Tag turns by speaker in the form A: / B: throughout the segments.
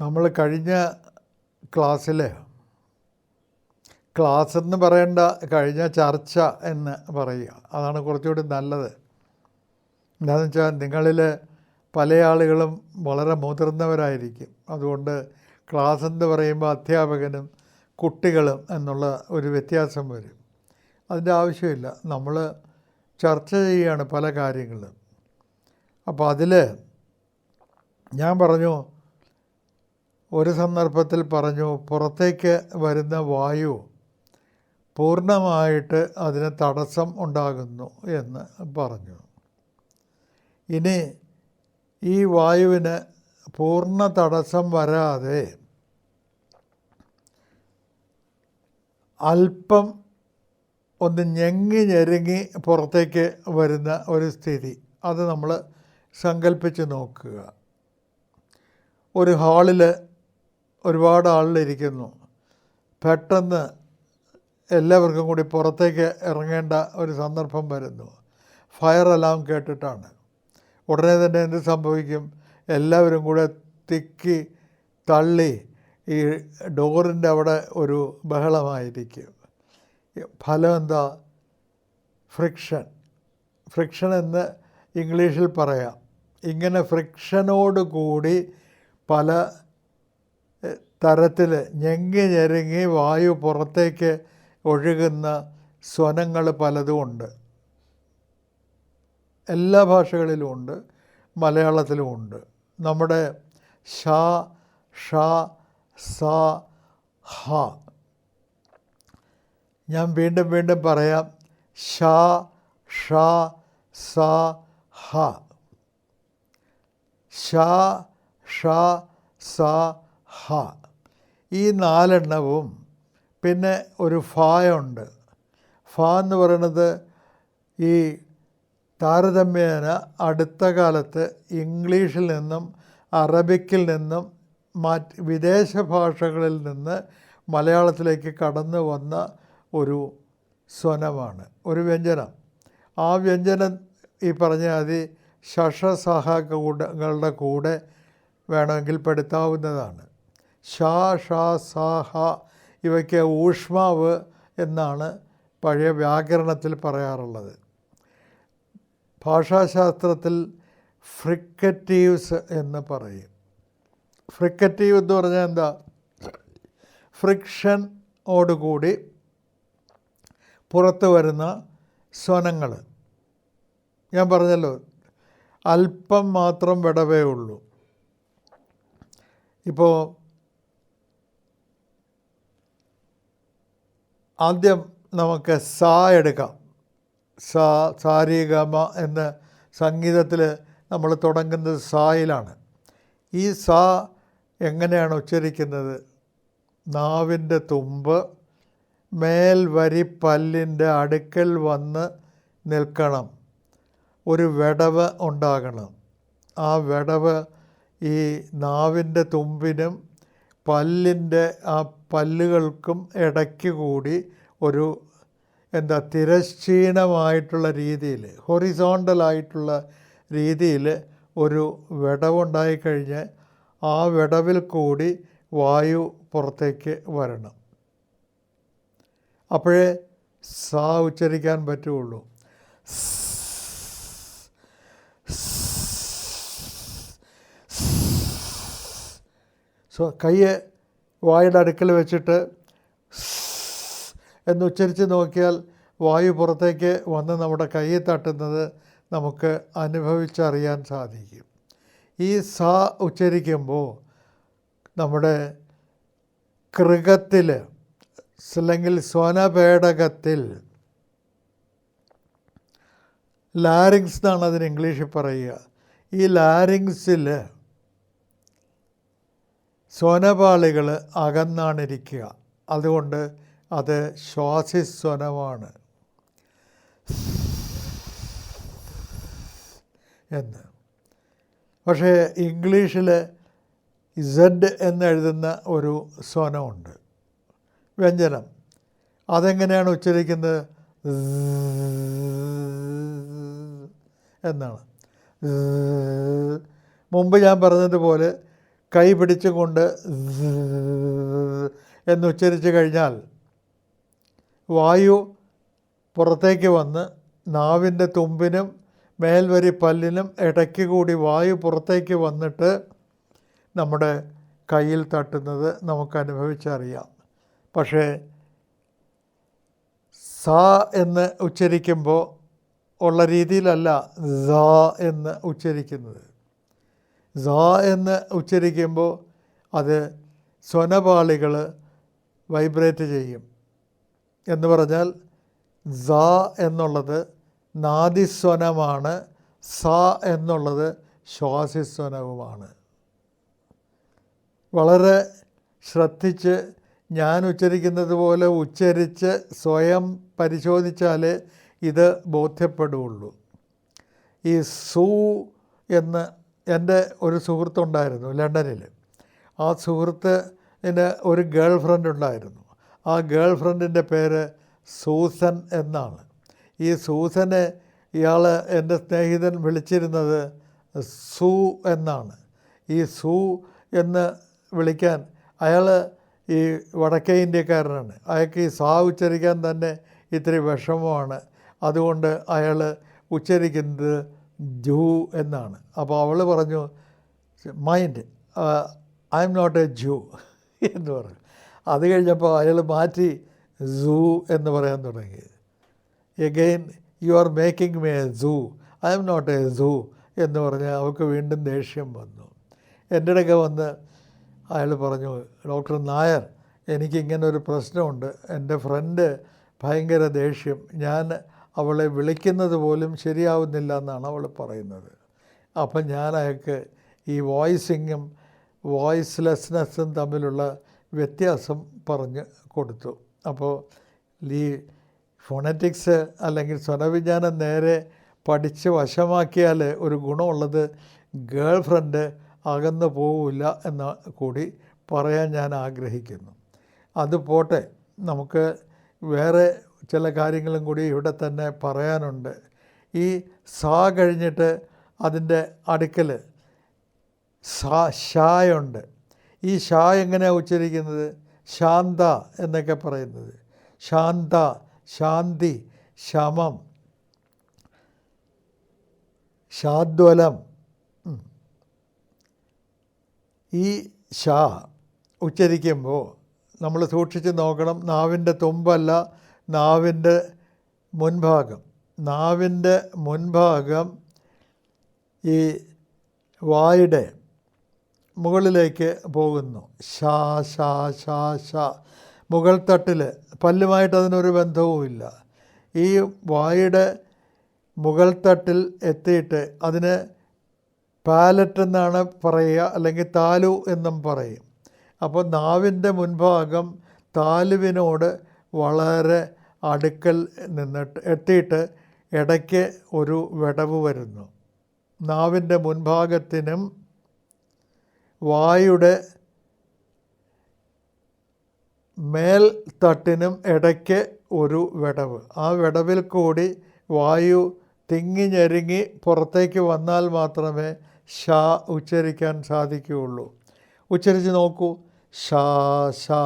A: നമ്മൾ കഴിഞ്ഞ ക്ലാസ്സിൽ ക്ലാസ് എന്ന് പറയേണ്ട കഴിഞ്ഞ ചർച്ച എന്ന് പറയുക. അതാണ് കുറച്ചുകൂടി നല്ലത്. എന്താണെന്ന് വെച്ചാൽ നിങ്ങളിൽ പല ആളുകളും വളരെ മുതിർന്നവരായിരിക്കും. അതുകൊണ്ട് ക്ലാസ് എന്ന് പറയുമ്പോൾ അധ്യാപകനും കുട്ടികളും എന്നുള്ള ഒരു വ്യത്യാസം വരും. അതിന്റെ ആവശ്യമില്ല. നമ്മൾ ചർച്ച ചെയ്യുകയാണ് പല കാര്യങ്ങളും. അപ്പോൾ അതിൽ ഞാൻ പറഞ്ഞു ഒരു സന്ദർഭത്തിൽ പറഞ്ഞു പുറത്തേക്ക് വരുന്ന വായു പൂർണമായിട്ട് അതിന് തടസ്സം ഉണ്ടാകുന്നു എന്ന് പറഞ്ഞു. ഇനി ഈ വായുവിന് പൂർണ തടസ്സം വരാതെ അല്പം ഒന്ന് ഞെങ്ങി ഞെരുങ്ങി പുറത്തേക്ക് വരുന്ന ഒരു സ്ഥിതി. അത് നമ്മൾ സങ്കല്പിച്ച് നോക്കുക. ഒരു ഹാളിൽ ഒരുപാട് ആളിലിരിക്കുന്നു പെട്ടെന്ന് എല്ലാവർക്കും കൂടി പുറത്തേക്ക് ഇറങ്ങേണ്ട ഒരു സന്ദർഭം വരുന്നു. ഫയർ അലാം കേട്ടിട്ടാണ്. ഉടനെ തന്നെ എന്ത് സംഭവിക്കും? എല്ലാവരും കൂടെ തിക്കി തള്ളി ഈ ഡോറിന്റെ അവിടെ ഒരു ബഹളമായിരിക്കും. ഫലം എന്താ? ഫ്രിക്ഷൻ ഫ്രിക്ഷൻ എന്ന് ഇംഗ്ലീഷിൽ പറയാം. ഇങ്ങനെ ഫ്രിക്ഷനോട് കൂടി പല തരത്തിൽ ഞെങ്ങി ഞെരുങ്ങി വായു പുറത്തേക്ക് ഒഴുകുന്ന സ്വനങ്ങൾ പലതും ഉണ്ട്. എല്ലാ ഭാഷകളിലും ഉണ്ട്. മലയാളത്തിലും ഉണ്ട്. നമ്മുടെ ഷ ഷ സ ഹ. ഞാൻ വീണ്ടും വീണ്ടും പറയാം. ഷ ഷ സ ഹ. ഷ ഷ സ ഹ. ഈ നാലെണ്ണവും പിന്നെ ഒരു ഫായുണ്ട്. ഫ എന്ന് പറയുന്നത് ഈ താരതമ്യേന അടുത്ത കാലത്ത് ഇംഗ്ലീഷിൽ നിന്നും അറബിക്കിൽ നിന്നും മറ്റ് വിദേശ ഭാഷകളിൽ നിന്ന് മലയാളത്തിലേക്ക് കടന്നു വന്ന ഒരു സ്വനമാണ് ഒരു വ്യഞ്ജനം. ആ വ്യഞ്ജനം ഈ പറഞ്ഞ അതി ഷഷസഹകളുടെ കൂടെ വേണമെങ്കിൽ പെടുത്താവുന്നതാണ്. ഷാ ഷാ സാ ഹ ഇവയ്ക്ക് ഊഷ്മാവ് എന്നാണ് പഴയ വ്യാകരണത്തിൽ പറയാറുള്ളത്. ഭാഷാശാസ്ത്രത്തിൽ ഫ്രിക്കറ്റീവ്സ് എന്ന് പറയും. ഫ്രിക്കറ്റീവ് എന്ന് പറഞ്ഞാൽ എന്താ? ഫ്രിക്ഷൻ ഓടുകൂടി പുറത്തു വരുന്ന സ്വനങ്ങൾ. ഞാൻ പറഞ്ഞല്ലോ അല്പം മാത്രം വിടവേ ഉള്ളൂ. ഇപ്പോൾ ആദ്യം നമുക്ക് സാ എടുക്കാം. സാ സാരിഗമ എന്ന് സംഗീതത്തിൽ നമ്മൾ തുടങ്ങുന്നത് സായിലാണ്. ഈ സാ എങ്ങനെയാണ് ഉച്ചരിക്കുന്നത്? നാവിന്റെ തുമ്പ് മേൽവരി പല്ലിന്റെ അടുക്കൽ വന്ന് നിൽക്കണം. ഒരു വിടവ് ഉണ്ടാകണം. ആ വിടവ് ഈ നാവിന്റെ തുമ്പിനും പല്ലിന്റെ ആ പല്ലുകൾക്കും ഇടയ്ക്ക് കൂടി ഒരു എന്താ തിരശ്ചീനമായിട്ടുള്ള രീതിയിൽ ഹൊറിസോണ്ടലായിട്ടുള്ള രീതിയിൽ ഒരു വിടവുണ്ടായിക്കഴിഞ്ഞ് ആ വിടവിൽ കൂടി വായു പുറത്തേക്ക് വരണം. അപ്പോഴേ സാ ഉച്ചരിക്കാൻ പറ്റുള്ളൂ സോ കയ്യ് വായുടെ അടുക്കൽ വെച്ചിട്ട് എന്ന് ഉച്ചരിച്ച് നോക്കിയാൽ വായു പുറത്തേക്ക് വന്ന് നമ്മുടെ കയ്യെ തട്ടുന്നത് നമുക്ക് അനുഭവിച്ചറിയാൻ സാധിക്കും. ഈ സ ഉച്ചരിക്കുമ്പോൾ നമ്മുടെ കൃഗത്തിൽ അല്ലെങ്കിൽ സ്വനപേടകത്തിൽ ലാരിങ്സ് എന്നാണ് അതിന് ഇംഗ്ലീഷിൽ പറയുക. ഈ ലാരിങ്സിൽ സ്വനപാളികൾ അകന്നാണിരിക്കുക. അതുകൊണ്ട് അത് ശ്വാസിസ്വനമാണ്. എന്ന്. പക്ഷേ ഇംഗ്ലീഷിൽ ഇസഡ് എന്നെഴുതുന്ന ഒരു സ്വനമുണ്ട്. വ്യഞ്ജനം. അതെങ്ങനെയാണ് ഉച്ചരിക്കുന്നത്? എന്നാണ്. മുമ്പ് ഞാൻ പറഞ്ഞതുപോലെ കൈ പിടിച്ചുകൊണ്ട് എന്ന് ഉച്ചരിച്ച് കഴിഞ്ഞാൽ വായു പുറത്തേക്ക് വന്ന് നാവിന്റെ തുമ്പിനും മേൽവരി പല്ലിനും ഇടയ്ക്ക് കൂടി വായു പുറത്തേക്ക് വന്നിട്ട് നമ്മുടെ കയ്യിൽ തട്ടുന്നത് നമുക്ക് അനുഭവിച്ചറിയാം. പക്ഷേ സ എന്ന് ഉച്ചരിക്കുമ്പോൾ ഉള്ള രീതിയിലല്ല സ എന്ന് ഉച്ചരിക്കുന്നത്. സ എന്ന് ഉച്ചരിക്കുമ്പോൾ അത് സ്വനപാളികൾ വൈബ്രേറ്റ് ചെയ്യും. എന്ന് പറഞ്ഞാൽ സ എന്നുള്ളത് നാദിസ്വനമാണ് സ എന്നുള്ളത് ശ്വാസിസ്വനവുമാണ്. വളരെ ശ്രദ്ധിച്ച് ഞാൻ ഉച്ചരിക്കുന്നത് പോലെ ഉച്ചരിച്ച് സ്വയം പരിശോധിച്ചാലേ ഇത് ബോധ്യപ്പെടുകയുള്ളൂ ഈ സൂ എന്ന് എന്റെ ഒരു സുഹൃത്തുണ്ടായിരുന്നു ലണ്ടനിൽ. ആ സുഹൃത്തിന് ഒരു ഗേൾ ഫ്രണ്ട് ഉണ്ടായിരുന്നു. ആ ഗേൾ ഫ്രണ്ടിന്റെ പേര് സൂസൻ എന്നാണ്. ഈ സൂസനെ ഇയാൾ എന്റെ സ്നേഹിതൻ വിളിച്ചിരുന്നത് സൂ എന്നാണ്. ഈ സൂ എന്ന് വിളിക്കാൻ അയാൾ ഈ വടക്കേ ഇന്ത്യക്കാരനാണ്. അയാൾക്ക് ഈ സാ ഉച്ചരിക്കാൻ തന്നെ ഇത്തിരി വിഷമമാണ്. അതുകൊണ്ട് അയാൾ ഉച്ചരിക്കുന്നത് ജൂ എന്നാണ്. അപ്പോൾ അവൾ പറഞ്ഞു mind I am not a zoo എന്ന് പറഞ്ഞു. അത് കഴിഞ്ഞപ്പോൾ അയാൾ മാറ്റി സൂ എന്ന് പറയാൻ തുടങ്ങി. Again you are making me zoo I am not a zoo എന്ന് പറഞ്ഞ് അവൾക്ക് വീണ്ടും ദേഷ്യം വന്നു. എന്റെ ഇടയ്ക്ക് വന്ന് അയാൾ പറഞ്ഞു ഡോക്ടർ നായർ എനിക്കിങ്ങനെ ഒരു പ്രശ്നമുണ്ട്. എന്റെ ഫ്രണ്ട് ഭയങ്കര ദേഷ്യം. ഞാൻ അവളെ വിളിക്കുന്നത് പോലും ശരിയാവുന്നില്ല എന്നാണ് അവൾ പറയുന്നത്. അപ്പം ഞാൻ അയാൾക്ക് ഈ വോയിസിങ്ങും വോയിസ്ലെസ്നെസ്സും തമ്മിലുള്ള വ്യത്യാസം പറഞ്ഞ് കൊടുത്തു. അപ്പോൾ ഈ ഫോണറ്റിക്സ് അല്ലെങ്കിൽ സ്വനവിജ്ഞാനം നേരെ പഠിച്ച് വശമാക്കിയാൽ ഒരു ഗുണമുള്ളത് ഗേൾ ഫ്രണ്ട് അകന്നു പോവില്ല എന്ന് കൂടി പറയാൻ ഞാൻ ആഗ്രഹിക്കുന്നു. അത് പോട്ടെ നമുക്ക് വേറെ ചില കാര്യങ്ങളും കൂടി ഇവിടെ തന്നെ പറയാനുണ്ട്. ഈ സാ കഴിഞ്ഞിട്ട് അതിന്റെ അടുക്കൽ സാ ഷായുണ്ട് ഈ ഷാ എങ്ങനെയാണ് ഉച്ചരിക്കുന്നത്? ശാന്ത എന്നൊക്കെ പറയുന്നത്. ശാന്ത ശാന്തി ശമം ശാദ്വലം. ഈ ഷാ ഉച്ചരിക്കുമ്പോൾ നമ്മൾ സൂക്ഷിച്ച് നോക്കണം നാവിന്റെ തുമ്പല്ല നാവിന്റെ മുൻഭാഗം. നാവിന്റെ മുൻഭാഗം ഈ വായുടെ മുകളിലേക്ക് പോകുന്നു. ഷാ ഷാ ഷാ ഷാ മുകൾ തട്ടിൽ പല്ലുമായിട്ട് അതിനൊരു ബന്ധവുമില്ല. ഈ വായുടെ മുകൾ തട്ടിൽ എത്തിയിട്ട് അതിന് പാലറ്റ് എന്നാണ് പറയുക അല്ലെങ്കിൽ താലു എന്നും പറയും. അപ്പോൾ നാവിന്റെ മുൻഭാഗം താലുവിനോട് വളരെ അടുക്കൽ നിന്നിട്ട് എത്തിയിട്ട് ഇടയ്ക്ക് ഒരു വിടവ് വരുന്നു. നാവിന്റെ മുൻഭാഗത്തിനും വായുടെ മേൽത്തട്ടിനും ഇടയ്ക്ക് ഒരു വിടവ്. ആ വിടവിൽ കൂടി വായു തിങ്ങി ഞെരുങ്ങി പുറത്തേക്ക് വന്നാൽ മാത്രമേ ഷാ ഉച്ചരിക്കാൻ സാധിക്കുകയുള്ളൂ. ഉച്ചരിച്ച് നോക്കൂ. ഷാ ഷാ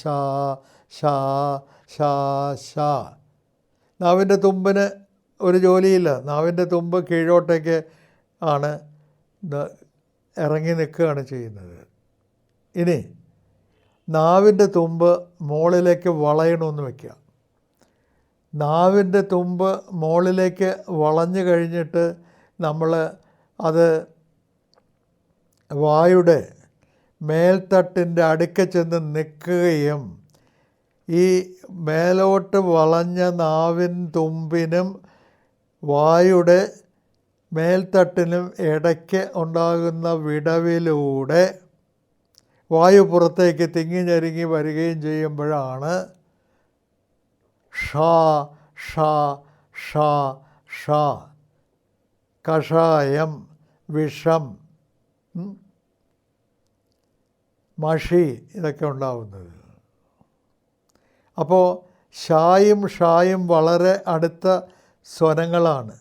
A: ഷാ ഷാ ഷാ ഷാ. നാവിന്റെ തുമ്പിന് ഒരു ജോലിയില്ല. നാവിന്റെ തുമ്പ് കീഴോട്ടേക്ക് ആണ് ഇറങ്ങി നിൽക്കുകയാണ് ചെയ്യുന്നത്. ഇനി നാവിന്റെ തുമ്പ് മുകളിലേക്ക് വളയണമെന്ന് വയ്ക്കുക നാവിന്റെ തുമ്പ് മുകളിലേക്ക് വളഞ്ഞു കഴിഞ്ഞിട്ട് നമ്മൾ അത് വായുടെ മേൽത്തട്ടിന്റെ അടുക്ക ചെന്ന് നിൽക്കുകയും ഈ മേലോട്ട് വളഞ്ഞ നാവിൻ തുമ്പിനും വായുടെ മേൽത്തട്ടിനും ഇടയ്ക്ക് ഉണ്ടാകുന്ന വിടവിലൂടെ വായു പുറത്തേക്ക് തിങ്ങി ഞെരുങ്ങി വരികയും ചെയ്യുമ്പോഴാണ് ഷാ ഷാ ഷാ ഷാ. കഷായം വിഷം. മഷി ഇതൊക്കെ ഉണ്ടാവുന്നത്. അപ്പോൾ ഷായും ഷായും വളരെ അടുത്ത സ്വനങ്ങളാണ്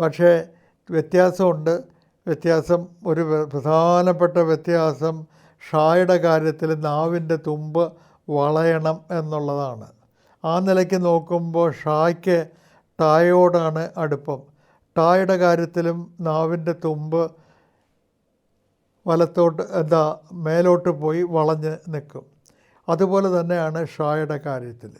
A: പക്ഷേ വ്യത്യാസമുണ്ട്. വ്യത്യാസം ഒരു പ്രധാനപ്പെട്ട വ്യത്യാസം ഷായുടെ കാര്യത്തിൽ നാവിന്റെ തുമ്പ് വളയണം എന്നുള്ളതാണ്. ആ നിലയ്ക്ക് നോക്കുമ്പോൾ ഷായ്ക്ക് ടായോടാണ് അടുപ്പം. ടായുടെ കാര്യത്തിലും നാവിന്റെ തുമ്പ് വലത്തോട്ട് എന്താ മേലോട്ട് പോയി വളഞ്ഞ് നിൽക്കും. അതുപോലെ തന്നെയാണ് ഷായുടെ കാര്യത്തിൽ.